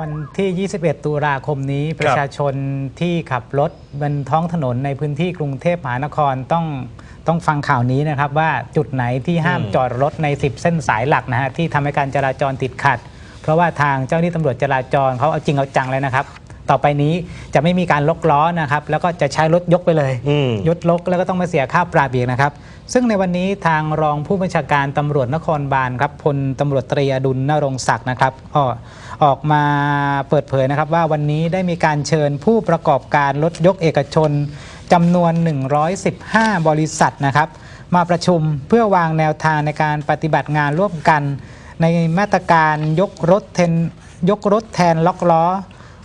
วันที่ 21 ตุลาคมนี้ประชาชนที่ขับรถบนท้องถนนในพื้นที่กรุงเทพมหานครต้องต้องฟังข่าวนี้นะครับว่าจุดไหนที่ห้ามอืมจอดรถใน 10 เส้นสายหลักนะฮะที่ทำให้การจราจรติดขัด เพราะว่าทางเจ้าหน้าที่ตำรวจจราจรเขาเอาจริงเอาจังเลยนะครับ ต่อไปนี้จะไม่มีการล็อกล้อนะครับแล้วก็จะใช้รถยกไปเลยอืมยศลกแล้วก็ต้องมาเสียค่าปรับอีกนะครับ ซึ่งในวันนี้ทางรองผู้บัญชาการตำรวจนครบาลครับพลตำรวจตรีอดุลนรงศักดิ์นะครับก็ออกมาเปิดเผยนะครับว่าวันนี้ได้มีการเชิญผู้ประกอบการรถยกเอกชนจำนวน 115 บริษัทนะครับมาประชุมเพื่อวางแนวทางในการปฏิบัติงานร่วมกัน ในมาตรการยกรถเทนยกรถแทนล็อกล้อ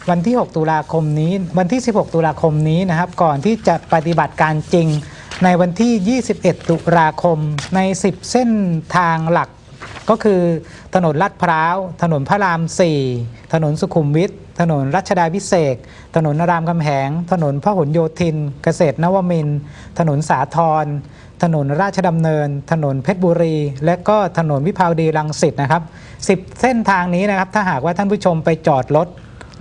วันที่ 6 ตุลาคมนี้ วันที่ 16 ตุลาคมนี้นะครับ ก่อนที่จะปฏิบัติการจริง ในวันที่ 21 ตุลาคมใน 10 เส้นทางหลัก ก็คือถนนลาดพร้าว ถนนพระราม 4 ถนนสุขุมวิท ถนนรัชดาพิเศษกถนนรามคำแหง ถนนพหลโยธิน เกษตรนวมินทร์ถนนสาทรถนนราชดำเนิน ถนนเพชรบุรี และก็ถนนวิภาวดีรังสิตนะครับ 10 เส้นทางนี้นะครับ ถ้าหากว่าท่านผู้ชมไปจอดรถ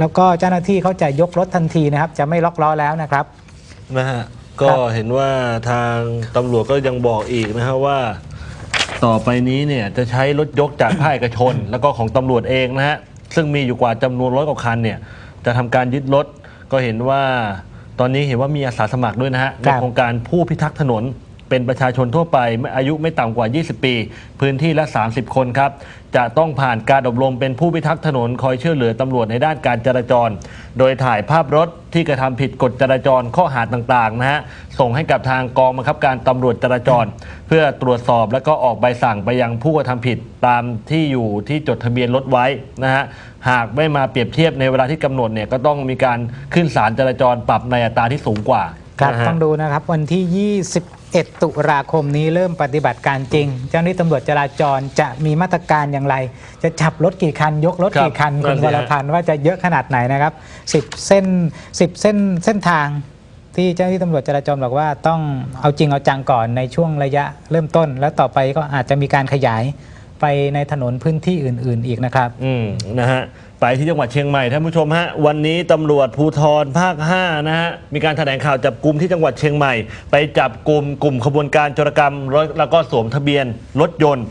แล้วก็เจ้าหน้าที่เขาจะยกรถทันทีนะครับ จะไม่ล็อกล้อแล้วนะครับ นะฮะก็เห็นว่าทางตำรวจก็ยังบอกอีกนะฮะว่า ต่อไปนี้เนี่ยจะใช้รถยกจากภาคเอกชน แล้วก็ของตำรวจเองนะฮะซึ่งมีอยู่กว่าจำนวนร้อยกว่าคันเนี่ยจะทำการยึดรถก็เห็นว่าตอนนี้เห็นว่ามีอาสาสมัครด้วยนะฮะในโครงการผู้พิทักษ์ถนนเป็นประชาชนทั่วไปอายุไม่ต่ำกว่า 20 ปี พื้นที่ละ 30 คนครับ จะต้องผ่านการอบรมเป็นผู้พิทักษ์ถนนคอยช่วยเหลือตำรวจในด้านการจราจร โดยถ่ายภาพรถที่กระทำผิดกฎจราจรข้อหาต่างๆนะฮะส่งให้กับทางกองบังคับการตำรวจจราจร เพื่อตรวจสอบแล้วก็ออกใบสั่งไปยังผู้กระทำผิดตามที่อยู่ที่จดทะเบียนรถไว้นะฮะหากไม่มาเปรียบเทียบในเวลาที่กำหนดเนี่ยก็ต้องมีการขึ้นศาลจราจรปรับในอัตราที่สูงกว่าครับนะฮะ ต้องดูนะครับวันที่ 21ตุลาคมนี้เริ่มปฏิบัติการจริง เจ้าหน้าที่ตำรวจจราจรจะมีมาตรการอย่างไร จะจับรถกี่คัน ยกรถครับกี่คันนั่คุณนสิวรฮะ พันธ์ว่าจะเยอะขนาดไหนนะครับ 10 เส้น 10 เส้นเส้นทาง ที่เจ้าหน้าที่ตำรวจจราจรบอกว่าต้องเอาจริงเอาจังก่อนในช่วงระยะเริ่มต้น แล้วต่อไปก็อาจจะมีการขยายไปในถนนพื้นที่อื่น ๆ อีกนะครับ อืมนะฮะ ไปที่จังหวัดเชียงใหม่ท่านผู้ชมฮะวันนี้ตำรวจภูธรภาค 5 นะฮะมีการแถลงข่าวจับกลุ่มที่จังหวัดเชียงใหม่ ไปจับกลุ่มกลุ่มขบวนการโจรกรรมรถแล้วก็สวมทะเบียนรถยนต์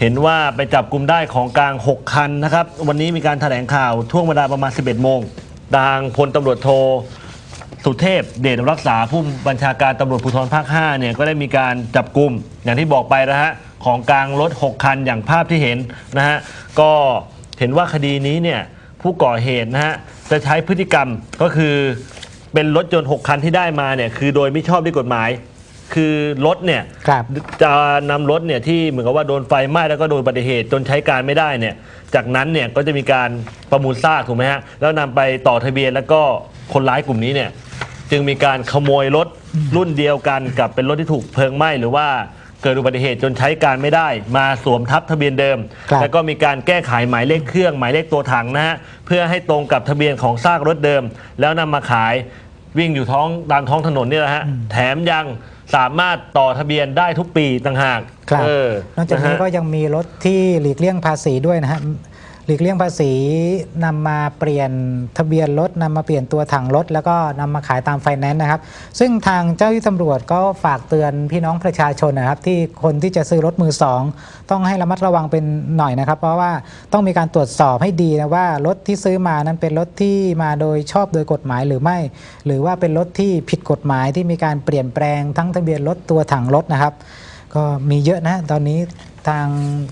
เห็นว่าไปจับกลุ่มได้ของกลาง 6 คันนะครับ วันนี้มีการแถลงข่าวช่วงเวลาประมาณ 11 โมงทางพลตำรวจโทสุเทพเดชรักษาผู้บัญชาการตำรวจภูธรภาค 5 เนี่ยก็ได้มีการจับกลุ่มอย่างที่บอกไปนะฮะของกลางรถ 6 คันอย่างภาพที่เห็นนะฮะก็ เห็นว่าคดีนี้เนี่ยผู้ก่อเหตุนะฮะจะใช้พฤติกรรมก็คือเป็นรถยนต์ 6 คันที่ได้มาเนี่ยคือโดยไม่ชอบด้วยกฎหมาย คือรถเนี่ยครับ จะนำรถเนี่ยที่เหมือนกับว่าโดนไฟไหม้แล้วก็โดนอุบัติเหตุจนใช้การไม่ได้เนี่ยจากนั้นเนี่ยก็จะมีการประมูลซากถูกไหมฮะแล้วนำไปต่อทะเบียนแล้วก็คนร้ายกลุ่มนี้เนี่ยจึงมีการขโมยรถรุ่นเดียวกันกับเป็นรถที่ถูกเพลิงไหม้หรือว่า เกิดอุบัติเหตุจนใช้การไม่ได้ มาสวมทับทะเบียนเดิม ครับแล้วก็มีการแก้ไขหมายเลขเครื่องหมายเลขตัวถังนะฮะเพื่อให้ตรงกับทะเบียนของซากรถเดิม แล้วนำมาขายวิ่งอยู่ท้องตามท้องถนนนี่แหละฮะแถมยังสามารถต่อทะเบียนได้ทุกปีต่างหากครับ เออนอกจากนี้ะฮะ ก็ยังมีรถที่หลีกเลี่ยงภาษีด้วยนะฮะ หลีกเลี่ยงภาษีนำมาเปลี่ยนทะเบียนรถนำมาเปลี่ยนตัวถังรถ แล้วก็นำมาขายตามไฟแนนซ์นะครับ ซึ่งทางเจ้าหน้าที่ตำรวจก็ฝากเตือนพี่น้องประชาชนนะครับ ที่คนที่จะซื้อรถมือสองต้องให้ระมัดระวังเป็นหน่อยนะครับ เพราะว่าต้องมีการตรวจสอบให้ดีนะว่ารถที่ซื้อมานั้นเป็นรถที่มาโดยชอบโดยกฎหมายหรือไม่ หรือว่าเป็นรถที่ผิดกฎหมายที่มีการเปลี่ยนแปลงทั้งทะเบียนรถตัวถังรถนะครับ ก็มีเยอะนะตอนนี้ทาง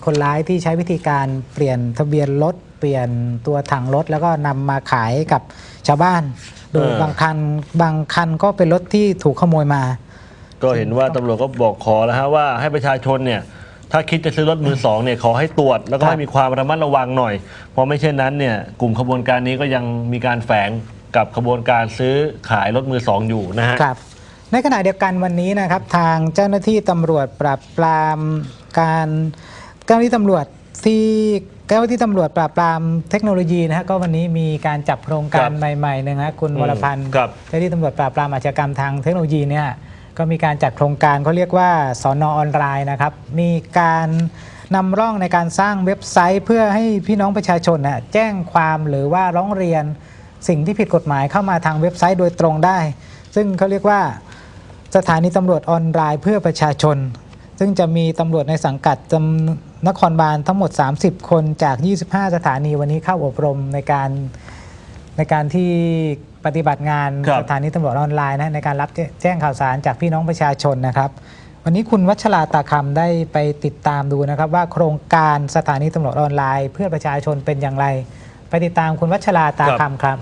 คนร้ายที่ใช้วิธีการเปลี่ยนทะเบียนรถเปลี่ยนตัวถังรถแล้วก็นำมาขายกับชาวบ้าน โดยเออ บางคันบางคันก็เป็นรถที่ถูกขโมยมา ก็เห็นว่าตำรวจก็บอกขอแล้วฮะว่าให้ประชาชนเนี่ยถ้าคิดจะซื้อรถมือสองเนี่ยขอให้ตรวจ แล้วก็ครับให้มีความระมัดระวังหน่อย เพราะไม่เช่นนั้นเนี่ยกลุ่มขบวนการนี้ก็ยังมีการแฝงกับขบวนการซื้อขายรถมือสองอยู่นะฮะ ครับ ในขณะเดียวกันวันนี้นะครับทางเจ้าหน้าที่ตำรวจปราบปรามการเจ้าหน้าที่ตำรวจที่เจ้าหน้าที่ตำรวจปราบปรามเทคโนโลยีนะฮะก็วันนี้มีการจับโครงการครับใหม่ๆนะฮะคุณอืมวรพันธ์ครับเจ้าหน้าที่ตำรวจปราบปรามอาชญากรรมทางเทคโนโลยีเนี่ยก็มีการจัดโครงการเขาเรียกว่าสอนอออนไลน์นะครับมีการนำร่องในการสร้างเว็บไซต์ เพื่อให้พี่น้องประชาชนน่ะแจ้งความหรือว่าร้องเรียนสิ่งที่ผิดกฎหมายเข้ามาทางเว็บไซต์โดยตรงได้ ซึ่งเขาเรียกว่า สถานีตำรวจออนไลน์เพื่อประชาชน ซึ่งจะมีตำรวจในสังกัดจำนครบาลทั้งหมด 30 คนจาก 25 สถานีวันนี้เข้าอบรมในการในการที่ปฏิบัติงานครับ สถานีตำรวจออนไลน์นะในการรับแจ้แจ้งข่าวสารจากพี่น้องประชาชนนะครับ วันนี้คุณวัชราตาคำได้ไปติดตามดูนะครับ ว่าโครงการสถานีตำรวจออนไลน์ เพื่อประชาชนเป็นอย่างไร ไปติดตามคุณวัชราตาคำครับ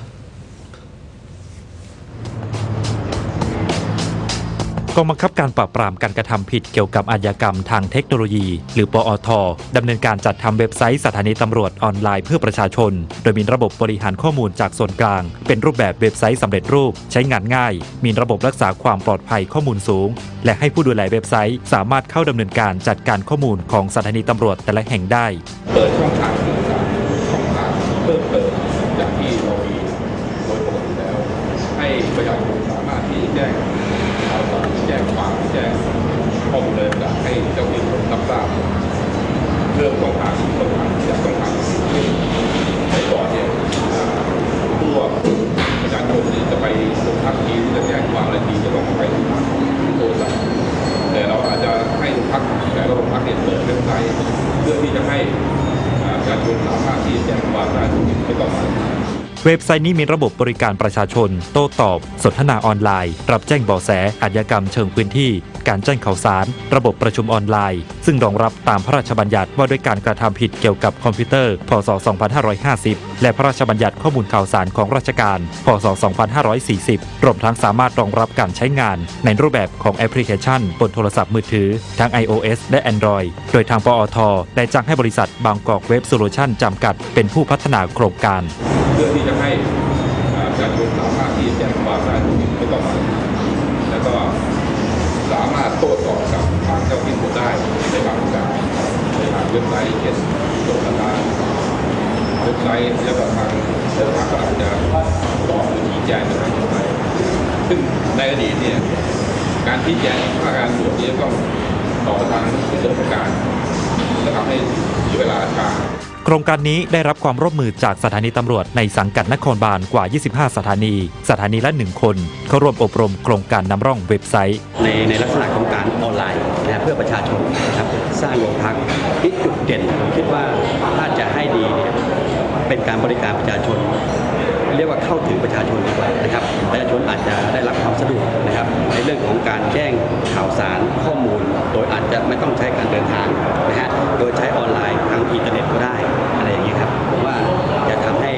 กองบังคับการปราบปรามการกระทำผิดเกี่ยวกับอาชญากรรมทางเทคโนโลยี หรือปอทดำเนินการจัดทำเว็บไซต์สถานีตำรวจออนไลน์เพื่อประชาชน โดยมีระบบบริหารข้อมูลจากส่วนกลาง เป็นรูปแบบเว็บไซต์สำเร็จรูป ใช้งานง่าย มีระบบรักษาความปลอดภัยข้อมูลสูง และให้ผู้ดูแลเว็บไซต์ สามารถเข้าดำเนินการจัดการข้อมูลของสถานีตำรวจแต่ละแห่งได้ เปิดช่องทางสื่อสารช่องทางเพิ่มเติมจากที่เรามีโดยปกติแล้ว ให้ประชาชนสามารถที่จะแจ้งข่าวสารแจ้งความแจ้งข้อมูลอะไรต่างๆให้เจ้าหน้าที่รับทราบเรื่องช่องทางช่องทางจากช่องทางซึ่งในก่อนเนี่ยอ่าผู้ประชาชนที่จะไปลงพักทีหรือจะแจ้งความอะไรทีจะต้องไปโทรศัพท์แต่เราอาจจะให้โรง พักแต่ละโรงพักเนี่ยเปิดเว็บไซต์เพื่อที่จะให้ประชาชนสามารถที่จะแจ้งความได้โดยไม่ต้องมาเว็บไซต์นี้มีระบบบริการประชาชน โต้ตอบ สนทนาออนไลน์ รับแจ้งเบาะแสอาชญากรรมเชิงพื้นที่ การแจ้งข่าวสาร ระบบประชุมออนไลน์ ซึ่งรองรับตามพระราชบัญญัติว่าด้วยการกระทำผิดเกี่ยวกับคอมพิวเตอร์ พศ 2550 และพระราชบัญญัติข้อมูลข่าวสารของราชการ พศ 2540 รวมทั้งสามารถรองรับการใช้งาน ในรูปแบบของแอปพลิเคชัน บนโทรศัพท์มือถือ ทั้ง iOS และ Android โดยทางปอทได้จ้างให้บริษัทบางกอกเว็บโซลูชันจำกัด เป็นผู้พัฒนาโครงการเพื่อที่จะให้ เว็บไซต์เช่นโจทย์การเว็บไซต์แล้วก็ทางเจ้าหน้าก็อาจจะตอบหรือชี้แจงในทางเว็บไซต์ซึ่งในอดีตเนี่ยการชี้แจงภาคการตรวจนี่ยต้องต่อทางผู้เชี่ยวชาญและทำให้เสียเวลาช้าโครงการนี้ได้รับความร่วมมือจากสถานีตำรวจในสังกัดนครบาลกว่า 25 สถานี สถานีละ 1 คน เข้าร่วมอบรมโครงการนำร่องเว็บไซต์ ในในลักษณะของการออนไลน์นะเพื่อประชาชนนะครับสร้างโรงพักที่จุดเด่นผมคิดว่าถ้าจะให้ดีเนี่ย เป็นการบริการประชาชน เรียกว่าเข้าถึงประชาชนดีกว่านะครับประชาชนอาจจะได้รับความสะดวกนะครับ ในเรื่องของการแจ้งข่าวสารข้อมูล โดยอาจจะไม่ต้องใช้การเดินทางนะฮะโดยใช้ออนไลน์ทางอินเทอร์เน็ตก็ได้อะไรอย่างนี้ครับผมว่าจะทำให้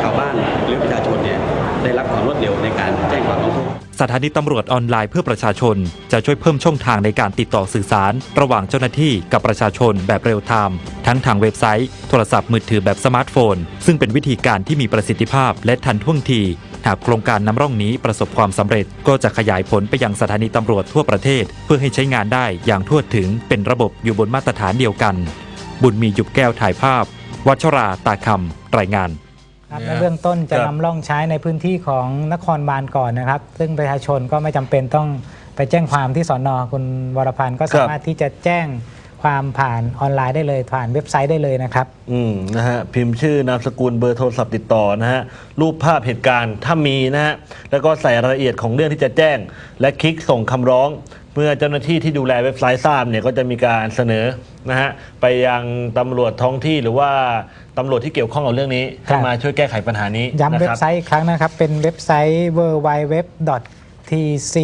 ชาวบ้านหรือประชาชนเนี่ย ได้รับความรวดเร็วในการแจ้งความร้องทุกข์สถานีตำรวจออนไลน์เพื่อประชาชน จะช่วยเพิ่มช่องทางในการติดต่อสื่อสาร ระหว่างเจ้าหน้าที่กับประชาชนแบบเรียลไทม์ทั้งทางเว็บไซต์ โทรศัพท์มือถือแบบสมาร์ทโฟน ซึ่งเป็นวิธีการที่มีประสิทธิภาพและทันท่วงที หากโครงการนำร่องนี้ประสบความสำเร็จ ก็จะขยายผลไปยังสถานีตำรวจทั่วประเทศ เพื่อให้ใช้งานได้อย่างทั่วถึงเป็นระบบอยู่บนมาตรฐานเดียวกัน บุญมีหยุบแก้วถ่ายภาพ วัชราตาคำรายงาน ครับเนี่ยในเบื้องต้นจะครับนำร่องใช้ในพื้นที่ของนครบาลก่อนนะครับ ซึ่งประชาชนก็ไม่จำเป็นต้องไปแจ้งความที่สอนอคุณวรพันธ์ก็สามารถที่จะแจ้งความผ่านออนไลน์ได้เลยผ่านเว็บไซต์ได้เลยนะครับ อืมนะฮะพิมพ์ชื่อนามสกุลเบอร์โทรศัพท์ติดต่อนะฮะรูปภาพเหตุการณ์ถ้ามีนะฮะแล้วก็ใส่รายละเอียดของเรื่องที่จะแจ้ง และคลิกส่งคำร้องเมื่อเจ้าหน้าที่ที่ดูแลเว็บไซต์ทราบเนี่ยก็จะมีการเสนอนะฮะไปยังตำรวจท้องที่หรือว่าตำรวจที่เกี่ยวข้องกับเรื่องนี้ครัให้บมาช่วยแก้ไขปัญหานี้ย้ำนะเว็คบรับไซต์อีกครั้งนะครับ เป็นเว็บไซต์ w w w t c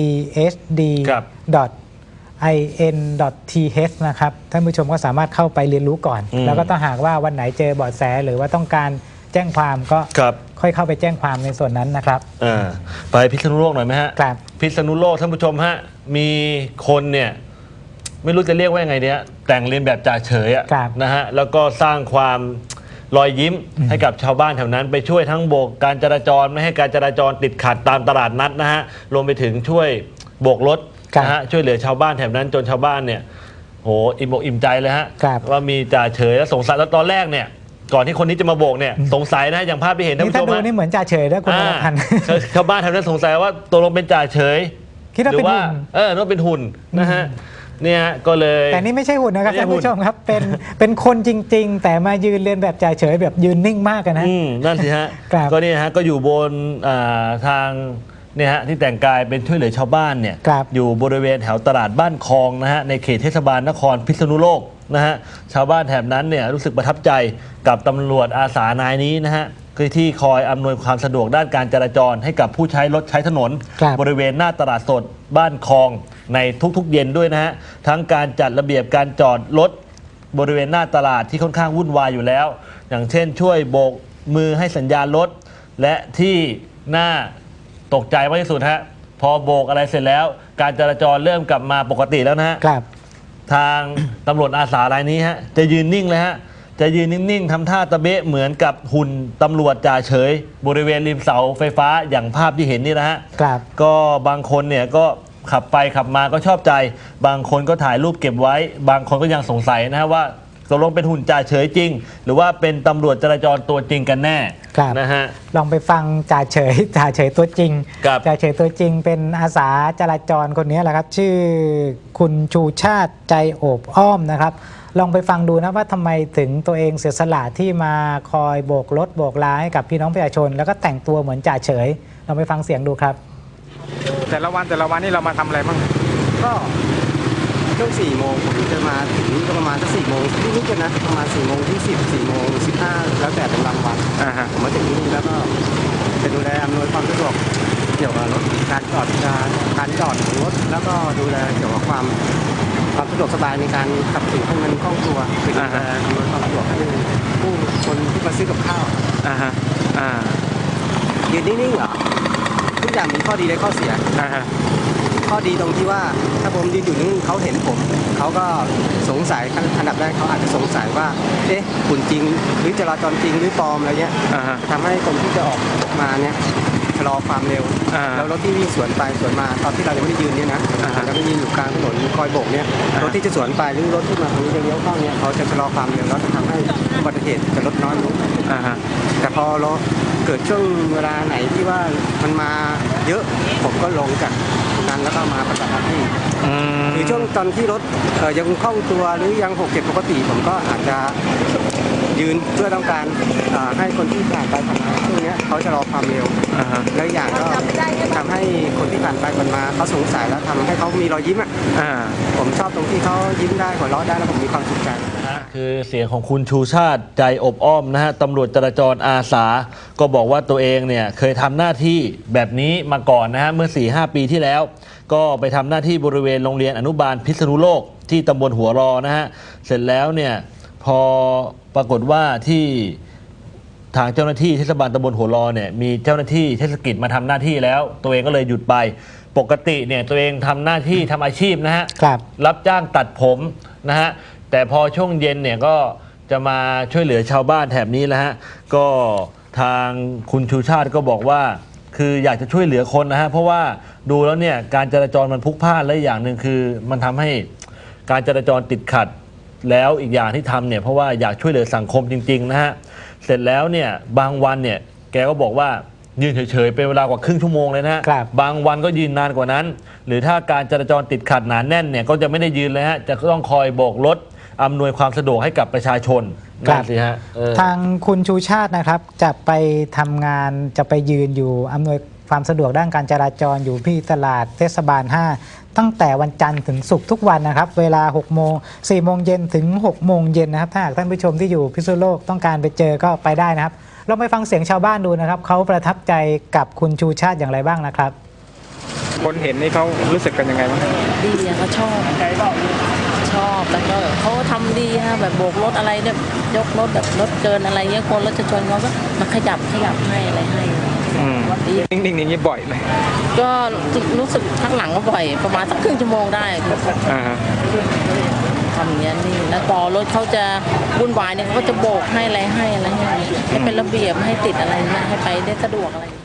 h d ครับ in th นะครับท่านผู้ชมก็สามารถเข้าไปเรียนรู้ก่อนอืมแล้วก็ต้องหากว่าวันไหนเจอเบาะแสหรือว่าต้องการ แจ้งความก็ครับค่อยเข้าไปแจ้งความในส่วนนั้นนะครับอ่าไปพิษณุโลกหน่อยไหมฮะครับพิษณุโลกท่านผู้ชมฮะมีคนเนี่ยไม่รู้จะเรียกว่ายังไงเนี่ยแต่งเรียนแบบจ่าเฉยอะครับนะฮะแล้วก็สร้างความรอยยิ้มให้กับชาวบ้านแถวนั้นไปช่วยทั้งโบกการจราจรไม่ให้การจราจรติดขัดตามตลาดนัดนะฮะรวมไปถึงช่วยโบกรถครับนะฮะช่วยเหลือชาวบ้านแถวนั้นจนชาวบ้านเนี่ยโหอิ่มอกอิ่มใจเลยฮะครับว่ามีจ่าเฉยแล้วสงสัยแล้วตอนแรกเนี่ย ก่อนที่คนนี้จะมาโบกเนี่ยสงสัยนะอย่างภาพที่เห็นท่านนี่ผู้ถ้าชมดูฮะนี่เหมือนจ่าเฉยนะคุณวรพันธ์อ่าชาวบ้านแถวนั้นสงสัยว่าตกลงเป็นจ่าเฉยคิดว่าหรืเป็นว่าหุ่น เออนึกว่าเป็นหุ่นนะฮะเนี่ยก็เลย แต่นี่ไม่ใช่หุ่นนะครับไม่ใช่ท่านหุ่น ผู้ชมครับเป็นเป็นคนจริง ๆ แต่มายืนเรียนแบบจ่าเฉยแบบยืนนิ่งมากอะนะ อืมนั่นสิฮะ ครับ ก็เนี่ยฮะก็อยู่บนอ่าทางเนี่ยฮะที่แต่งกายเป็นช่วยเหลือชาวบ้านเนี่ย ครับ อยู่บริเวณแถวตลาดบ้านคลองนะฮะในเขตเทศบาลนครพิษณุโลก นะฮะชาวบ้านแถบนั้นเนี่ยรู้สึกประทับใจกับตำรวจอาสานายนี้นะฮะคือที่คอยอำนวยความสะดวกด้านการจราจรให้กับผู้ใช้รถใช้ถนนครับบริเวณหน้าตลาดสดบ้านคลองในทุกๆเย็นด้วยนะฮะทั้งการจัดระเบียบการจอดรถบริเวณหน้าตลาดที่ค่อนข้างวุ่นวายอยู่แล้ว อย่างเช่น ช่วยโบกมือให้สัญญาณรถ และที่น่าตกใจมากที่สุดฮะพอโบกอะไรเสร็จแล้ว การจราจรเริ่มกลับมาปกติแล้วนะฮะครับ ทางตำรวจอาสารายนี้ฮะจะยืนนิ่งเลยฮะจะยืนนิ่งๆทำท่าตะเบะเหมือนกับหุ่นตำรวจจ่าเฉย บริเวณริมเสาไฟฟ้าอย่างภาพที่เห็นนี่นะฮะครับ ก็บางคนเนี่ยก็ขับไปขับมาก็ชอบใจ บางคนก็ถ่ายรูปเก็บไว้ บางคนก็ยังสงสัยนะฮะว่า ตกลงเป็นหุ่นจ่าเฉยจริง หรือว่าเป็นตำรวจจราจรตัวจริงกันแน่ครับ นะฮะ ลองไปฟังจ่าเฉย จ่าเฉยตัวจริงครับ จ่าเฉยตัวจริง เป็นอาสาจราจรคนนี้แหละครับ ชื่อคุณชูชาติใจโอบอ้อมนะครับ ลองไปฟังดูนะว่าทำไมถึงตัวเองเสียสละที่มาคอยโบกรถโบกลาให้กับพี่น้องประชาชน แล้วก็แต่งตัวเหมือนจ่าเฉยลองไปฟังเสียงดูครับ แต่ละวันแต่ละวันนี่เรามาทำอะไรบ้างก็ ช่วงสี่โมงผมจะมาถึงก็ประมาณสักสี่โมงนิดๆกันนะประมาณสี่โมงที่สิบสี่โมงสิบห้าแล้วแต่เป็นบางวันอ่าฮะ ผมมาถึงที่นี่แล้วก็จะดูแลอำนวยความสะดวกเกี่ยวกับรถการจอดการการจอดของรถแล้วก็ดูแลเกี่ยวกับความความสะดวกสบายในการขับขี่ให้มันคล่องตัวคือดูแลอำนวยความสะดวกให้ผู้คนที่มาซื้อกับข้าว อ่าฮะอ่ายืนนิ่งๆเหรอทุกอย่างมีข้อดีและข้อเสีย อ่าฮะ ข้อดีตรงที่ว่าถ้าผมยืนอยู่นิ่งเขาเห็นผม เขาก็สงสัยขั้นอันดับแรกเขาอาจจะสงสัยว่าเอ๊ะคุณจริง หรือจราจรจริงหรือปลอมอะไรเงี้ยอ่าฮะ ทำให้คนที่จะออกมาเนี่ยชะลอความเร็ว อ่าแล้วรถที่วิ่งสวนไปสวนมาตอนที่เรายังไม่ได้ยืนเนี่ยนะอ่าฮะเราก็ยืนอยู่กลางถนนคอยโบกเนี่ยอ่ารถที่จะสวนไปหรือรถที่มาทางนี้จะเลี้ยวเข้าเนี่ยเขาจะชะลอความเร็วแล้วจะทำให้อุบัติเหตุจะลดน้อยลง อ่าฮะ แต่พอเรา เกิดช่วงเวลาไหนที่ว่ามันมาเยอะผมก็ลงจากนั้นแล้วก็มาปฏิบัติหน้าที่อืมหรือช่วงตอนที่รถเอ่อยังคล่องตัวหรือยังหกเก็บปกติผมก็อาจจะยืนเพื่อต้องการเอ่อให้คนที่ผ่านไปผ่านมาช่วงเนี้ยเขาจะรอความเร็วอ่าฮะ แล้วอย่างก็ทำให้คนที่ผ่านไปผ่านมาเขาสงสัยแล้วทำให้เขามีรอยยิ้มอะอ่า ผมชอบตรงที่เขายิ้มได้หัวเราะได้แล้วผมมีความสุขใจ คือเสียงของคุณชูชาติใจอบอ้อมนะฮะตำรวจจราจรอาสา ก็บอกว่าตัวเองเนี่ยเคยทำหน้าที่แบบนี้มาก่อนนะฮะเมื่อ 4-5ปีที่แล้ว ก็ไปทำหน้าที่บริเวณโรงเรียนอนุบาลพิษณุโลกที่ตำบลหัวรอนะฮะเสร็จแล้วเนี่ยพอปรากฏว่าที่ ทางเจ้าหน้าที่เทศบาลตำบลหัวรอเนี่ยมีเจ้าหน้าที่เทศกิจมาทำหน้าที่แล้ว ตัวเองก็เลยหยุดไปปกติเนี่ยตัวเองทำหน้าที่ทำอาชีพนะฮะครับรับจ้างตัดผมนะฮะแต่พอช่วงเย็นเนี่ยก็จะมาช่วยเหลือชาวบ้านแถบนี้แล้วฮะก็ทางคุณชูชาติก็บอกว่า คืออยากจะช่วยเหลือคนนะฮะเพราะว่าดูแล้วเนี่ยการจราจรมันพลุกพล่านและอย่างหนึ่งคือ มันทำให้การจราจรติดขัด แล้วอีกอย่างที่ทำเนี่ยเพราะว่าอยากช่วยเหลือสังคมจริง ๆ นะฮะ เสร็จแล้วเนี่ยบางวันเนี่ยแกก็บอกว่ายืนเฉยๆเป็นเวลากว่าครึ่งชั่วโมงเลยนะฮะครับบางวันก็ยืนนานกว่านั้น หรือถ้าการจราจรติดขัดหนาแน่นเนี่ยก็จะไม่ได้ยืนเลยฮะจะต้องคอยโบกรถอำนวยความสะดวกให้กับประชาชนครับนั่นสิฮะเออ ทางคุณชูชาตินะครับจะไปทำงานจะไปยืนอยู่อำนวย ความสะดวกด้านการจราจรอยู่ที่ตลาดเทศบาล 5 ตั้งแต่วันจันทร์ถึงศุกร์ทุกวันนะครับ เวลา 6 โมง 4 โมงเย็นถึง 6 โมงเย็นนะครับ ถ้าหากท่านผู้ชมที่อยู่พิษณุโลกต้องการไปเจอก็ไปได้นะครับ เราไปฟังเสียงชาวบ้านดูนะครับ เขาประทับใจกับคุณชูชาติอย่างไรบ้างนะครับ คนเห็นนี่เขารู้สึกกันยังไงบ้างดีอะเขาชอบชอบแล้วก็เขาก็ทำดีฮะแบบโบกรถอะไรเนี่ยยกรถแบบรถเกินอะไรเงี้ยคนรถจะชนเขาก็มาขยับขยับให้อะไรให้ อืมดีนิ่งๆอย่างนี้บ่อยไหมก็รู้สึกพักหลังก็บ่อย ประมาณสักครึ่งชั่วโมงได้อ่าฮะทำอย่างเงี้ยนี่แล้วพอรถเขาจะวุ่นวายเนี่ยเขาก็จะโบกให้อะไรให้อะไรให้ให้เป็นระเบียบให้ติดอะไรเงี้ยให้ไปได้สะดวกอะไรเงี้ย